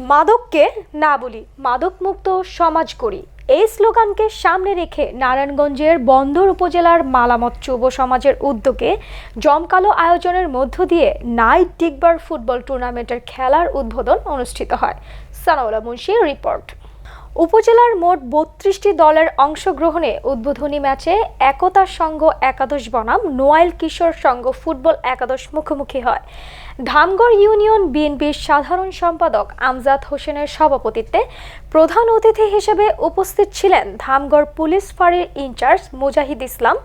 মাদককে না বলি, মাদকমুক্ত সমাজ করি। এই স্লোগানকে সামনে রেখে নারায়ণগঞ্জের বন্দর উপজেলার মালামত যুব সমাজের উদ্যোগে জমকালো আয়োজনের মধ্য দিয়ে নাইট ডিগবার ফুটবল টুর্নামেন্টের খেলার উদ্বোধন অনুষ্ঠিত হয়। সানাউলা মুন্সি রিপোর্ট। উপজেলার মোট বত্রিশটি দলের অংশগ্রহণে উদ্বোধনী ম্যাচে একতা সংঘ একাদশ বনাম, নোয়াইল কিশোর সংঘ ফুটবল একাদশ মুখোমুখি হয়। ধামগড় ইউনিয়ন বিএনপির সাধারণ সম্পাদক আমজাদ হোসেনের সভাপতিত্বে প্রধান অতিথি হিসেবে উপস্থিত ছিলেন ধামগড় পুলিশ ফাঁড়ির ইনচার্জ মুজাহিদ ইসলাম।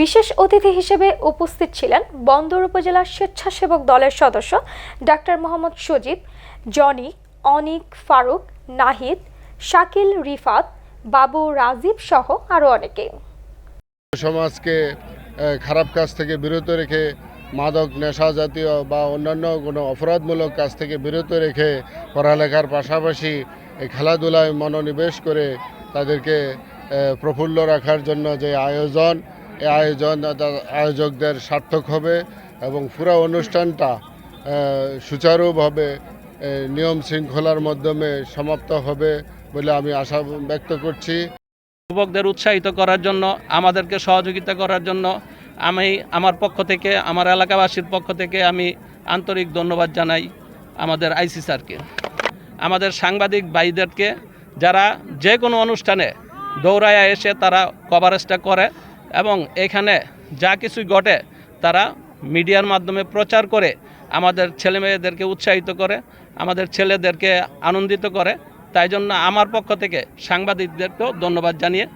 বিশেষ অতিথি হিসেবে উপস্থিত ছিলেন বন্দর উপজেলা স্বেচ্ছাসেবক দলের সদস্য ডাক্তার মোহাম্মদ সজীব জনি, অনিক ফারুক, নাহিদ শাকিল, রিফাত, বাবু, রাজীব সহ আরও অনেকে। সমাজকে খারাপ কাজ থেকে বিরত রেখে, মাদক নেশা জাতীয় বা অন্যান্য কোনো অপরাধমূলক কাজ থেকে বিরত রেখে পড়ালেখার পাশাপাশি খেলাধুলায় মনোনিবেশ করে তাদেরকে প্রফুল্ল রাখার জন্য যে আয়োজন এই আয়োজন আয়োজকদের সার্থক হবে এবং পুরো অনুষ্ঠানটা সুচারুভাবে নিয়ম শৃঙ্খলার মাধ্যমে সমাপ্ত হবে। বলে আমি আশা ব্যক্ত করছি। যুবকদের উৎসাহিত করার জন্য, আমাদেরকে সহযোগিতা করার জন্য আমি আমার পক্ষ থেকে, আমার এলাকাবাসীর পক্ষ থেকে আমি আন্তরিক ধন্যবাদ জানাই আমাদের আইসি স্যারকে। আমাদের সাংবাদিক ভাইদেরকে, যারা যে কোনো অনুষ্ঠানে দৌড়ায়া এসে তারা কভারেজটা করে এবং এখানে যা কিছুই ঘটে তারা মিডিয়ার মাধ্যমে প্রচার করে, আমাদের ছেলেমেয়েদেরকে উৎসাহিত করে, আমাদের ছেলেদেরকে আনন্দিত করে তাই জন্য আমার পক্ষ থেকে সাংবাদিকদেরকেও ধন্যবাদ জানিয়ে